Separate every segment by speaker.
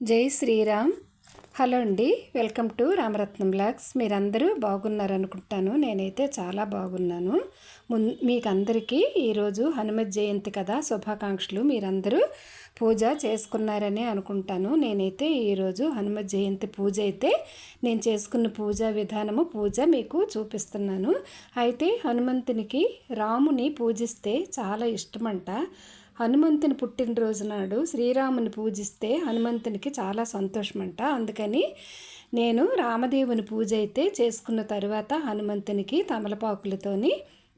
Speaker 1: జై శ్రీరామ్. హలో అండి welcome to Ramaratnam blogs. మీరందరూ బాగున్నారనుకుంటాను. నేనైతే చాలా బాగున్నాను. మున్ మీకు అందరికీ ఈరోజు హనుమత్ జయంతి కదా శుభాకాంక్షలు. మీరందరూ పూజ చేసుకున్నారని అనుకుంటాను. నేనైతే ఈరోజు హనుమత్ జయంతి పూజ అయితే నేను చేసుకున్న పూజా విధానము పూజ మీకు చూపిస్తున్నాను. అయితే హనుమంతునికి రాముని పూజిస్తే చాలా ఇష్టమంట. హనుమంతుని పుట్టినరోజు నాడు శ్రీరాముని పూజిస్తే హనుమంతునికి చాలా సంతోషమంట. అందుకని నేను రామదేవుని పూజ అయితే చేసుకున్న తర్వాత హనుమంతునికి తమలపాకులతోని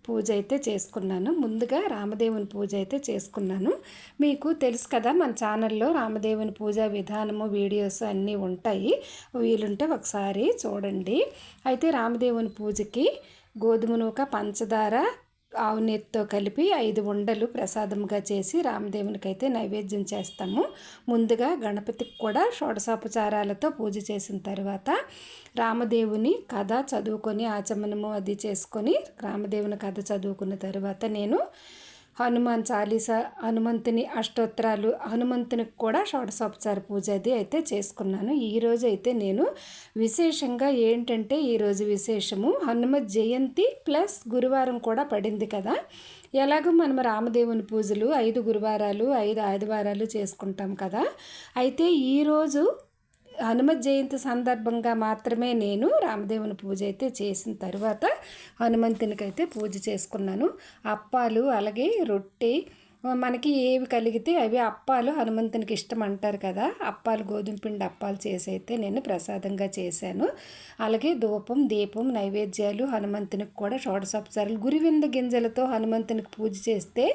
Speaker 1: పూజ అయితే చేసుకున్నాను. ముందుగా రామదేవుని పూజ అయితే చేసుకున్నాను. మీకు తెలుసు కదా మన ఛానల్లో రామదేవుని పూజ విధానము వీడియోస్ అన్నీ ఉంటాయి. వీలుంటే ఒకసారి చూడండి. అయితే రామదేవుని పూజకి గోధుమ నూక పంచదార ఆవు నెత్తితో కలిపి ఐదు ఉండలు ప్రసాదంగా చేసి రామదేవునికి అయితే నైవేద్యం చేస్తాము. ముందుగా గణపతికి కూడా షోడసోపచారాలతో పూజ చేసిన తర్వాత రామదేవుని కథ చదువుకొని ఆచమనము అది చేసుకొని రామదేవుని కథ చదువుకున్న తర్వాత నేను హనుమాన్ చాలీస హనుమంతుని అష్టోత్తరాలు హనుమంతునికి కూడా షోడశోపచార పూజ అది అయితే చేసుకున్నాను. ఈరోజు అయితే నేను విశేషంగా ఏంటంటే ఈరోజు విశేషము హనుమ జయంతి ప్లస్ గురువారం కూడా పడింది కదా. ఎలాగో మనం రామదేవుని పూజలు ఐదు గురువారాలు ఐదు ఆదివారాలు చేసుకుంటాం కదా. అయితే ఈరోజు హనుమ జయంతి సందర్భంగా మాత్రమే నేను రామదేవుని పూజ అయితే చేసిన తర్వాత హనుమంతునికి అయితే పూజ చేసుకున్నాను. అప్పాలు అలాగే రొట్టె మనకి ఏవి కలిగితే అవి అప్పాలు హనుమంతునికి ఇష్టం అంటారు కదా అప్పాలు గోధుమ పిండి అప్పాలు చేసి అయితే నేను ప్రసాదంగా చేశాను. అలాగే ధూపం దీపం నైవేద్యాలు హనుమంతునికి కూడా షోడసోపచారాలు గురివింద గింజలతో హనుమంతునికి పూజ చేస్తే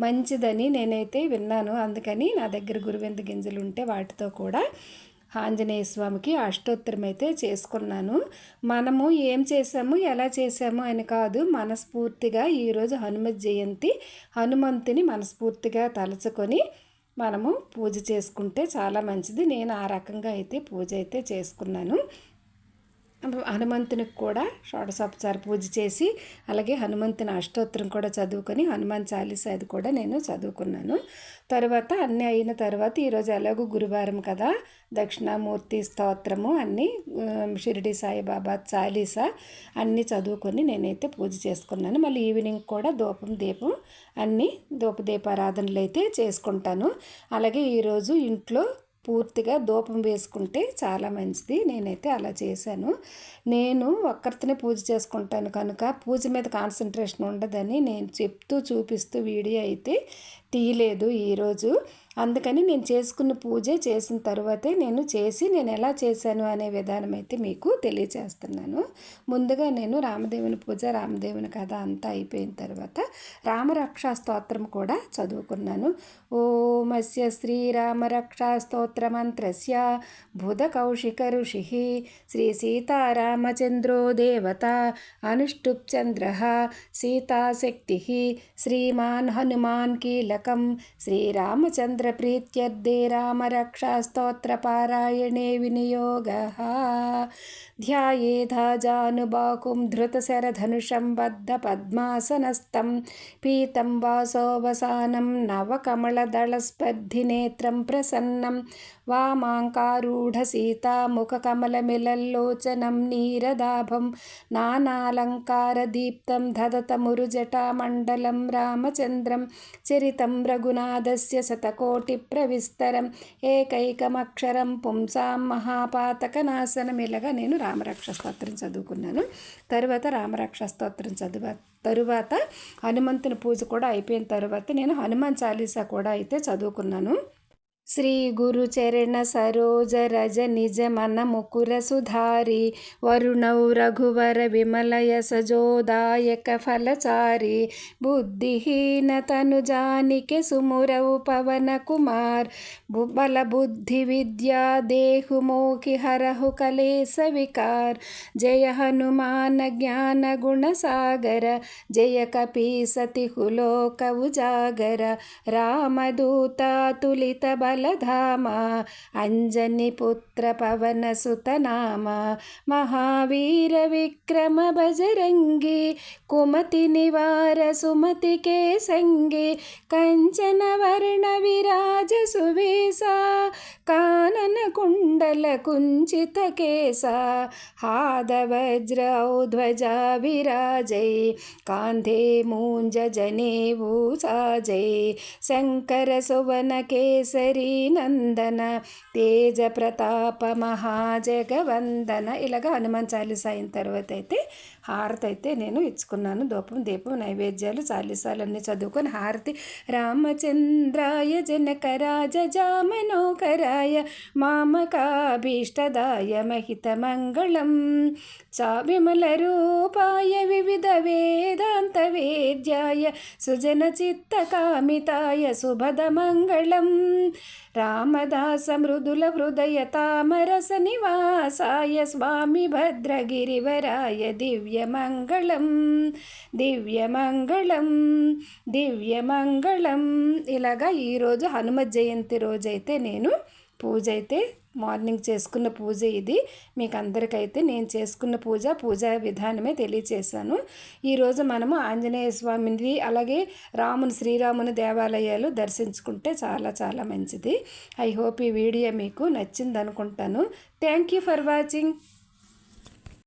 Speaker 1: మంచిదని నేనైతే విన్నాను. అందుకని నా దగ్గర గురివింద గింజలు ఉంటే వాటితో కూడా ఆంజనేయ స్వామికి అష్టోత్తరం అయితే చేసుకున్నాను. మనము ఏం చేసాము ఎలా చేసాము అని కాదు మనస్ఫూర్తిగా ఈరోజు హనుమ జయంతి హనుమంతుని మనస్ఫూర్తిగా తలుచుకొని మనము పూజ చేసుకుంటే చాలా మంచిది. నేను ఆ రకంగా అయితే పూజ అయితే చేసుకున్నాను. హనుమంతునికి కూడా షోడశోపచార పూజ చేసి అలాగే హనుమంతుని అష్టోత్తరం కూడా చదువుకొని హనుమాన్ చాలీస అది కూడా నేను చదువుకున్నాను. తర్వాత అన్నీ అయిన తర్వాత ఈరోజు ఎలాగో గురువారం కదా దక్షిణామూర్తి స్తోత్రము అన్నీ షిరిడి సాయిబాబా చాలీస అన్నీ చదువుకొని నేనైతే పూజ చేసుకున్నాను. మళ్ళీ ఈవినింగ్ కూడా దూపం దీపం అన్నీ ధూపదీపారాధనలు అయితే చేసుకుంటాను. అలాగే ఈరోజు ఇంట్లో పూర్తిగా ధూపం వేసుకుంటే చాలా మంచిది. నేనైతే అలా చేశాను. నేను ఒక్కరితోనే పూజ చేసుకుంటాను కనుక పూజ మీద కాన్సన్ట్రేషన్ ఉండదని నేను చెప్తూ చూపిస్తూ వీడియో అయితే తీయలేదు ఈరోజు. అందుకని నేను చేసుకున్న పూజ చేసిన తర్వాతే నేను చేసి నేను ఎలా చేశాను అనే విధానం అయితే మీకు తెలియచేస్తున్నాను. ముందుగా నేను రామదేవుని పూజ రామదేవుని కథ అంతా అయిపోయిన తర్వాత రామరక్షా స్తోత్రం కూడా చదువుకున్నాను. ఓమస్య శ్రీరామరక్షా స్తోత్రమంత్రస్య బుధ కౌశిక ఋషి శ్రీ సీతారామచంద్రో దేవత అనుష్టుప్చంద్ర సీతాశక్తి శ్రీమాన్ హనుమాన్ కీలకం శ్రీరామచంద్ర प्रीत्यर्थे रामरक्षास्तोत्रपारायणे विनियोगः ध्यायेधाजानुबाकुं धृतशरधनुषं बद्धपद्मासनस्थं पीतं वासोवसानं नवकमलदळस्पर्धिनेत्रं प्रसन्नं वामाङ्कारूढसीतामुखकमलमिलल्लोचनं नीरदाभं नानालङ्कारदीप्तं धदतमुरुजटामण्डलं रामचन्द्रं चरितं रघुनाथस्य కోటిప్రవిస్తరం. ఏకైకమక్షరం పుంసాం మహాపాతకనాశనమిలగా. నేను రామరక్ష స్తోత్రం చదువుకున్నాను. తర్వాత రామరక్ష స్తోత్రం చదువు తరువాత హనుమంతుని పూజ కూడా అయిపోయిన తర్వాత నేను హనుమాన్ చాలీసా కూడా అయితే చదువుకున్నాను. శ్రీ గురు చరణ సరోజ రజ నిజ మన ముకుర సుధారి వరుణౌ రఘువర విమలయ సజోదాయక ఫలచారి బుద్ధిహీన తను జానికే సుమురవు పవన కుమార్ బల బుద్ధి విద్యా దేహు మోకి హరహు కలేస వికార్ జయ హనుమాన జ్ఞాన గుణ సాగర జయ కపీ సతి హులోక ఉజాగర రామదూత తులిత మంగళధామ అంజని పుత్ర పవన సుతనామ మహావీర విక్రమ బజరంగి కుమతి నివార సుమతి కేసంగి కంచన వర్ణ విరాజ సువి సువేశ కానన कुञ्चितकेश हादवज्रौध्वजा विराजै कान्धे मूञ्जने भूसाजै శంకరసువనకేసరి నందన తేజ ప్రతాప మహాజగవందన ఇలాగ హనుమాన్ చాలీసా అయిన తర్వాత అయితే హారతి అయితే నేను ఇచ్చుకున్నాను దూపం దీపం నైవేద్యాలు చాలీసాలన్నీ చదువుకొని హారతి రామచంద్రాయ జనకరాజ జామనోకరాయ మామకాభీష్టదాయ మహిత మహితమంగళం చా విమల రూపాయ వివిధ వేదాంత వేద్యాయ సుజన చిత్తకామితాయ కామితాయ మంగళం రామదాస మృదుల హృదయ తామరస నివాసాయ స్వామి భద్రగిరివరాయ దివ్యమంగళం. దివ్యమంగళం దివ్యమంగళం. ఇలాగా ఈరోజు హనుమత్ జయంతి రోజైతే నేను పూజ అయితే మార్నింగ్ చేసుకున్న పూజ ఇది. మీకు అందరికైతే నేను చేసుకున్న పూజ పూజా విధానమే తెలియచేశాను. ఈరోజు మనము ఆంజనేయ స్వామిని అలాగే రాముని శ్రీరాముని దేవాలయాలు దర్శించుకుంటే చాలా చాలా మంచిది. ఐ హోప్ ఈ వీడియో మీకు నచ్చింది అనుకుంటాను థ్యాంక్ యూ ఫర్ వాచింగ్.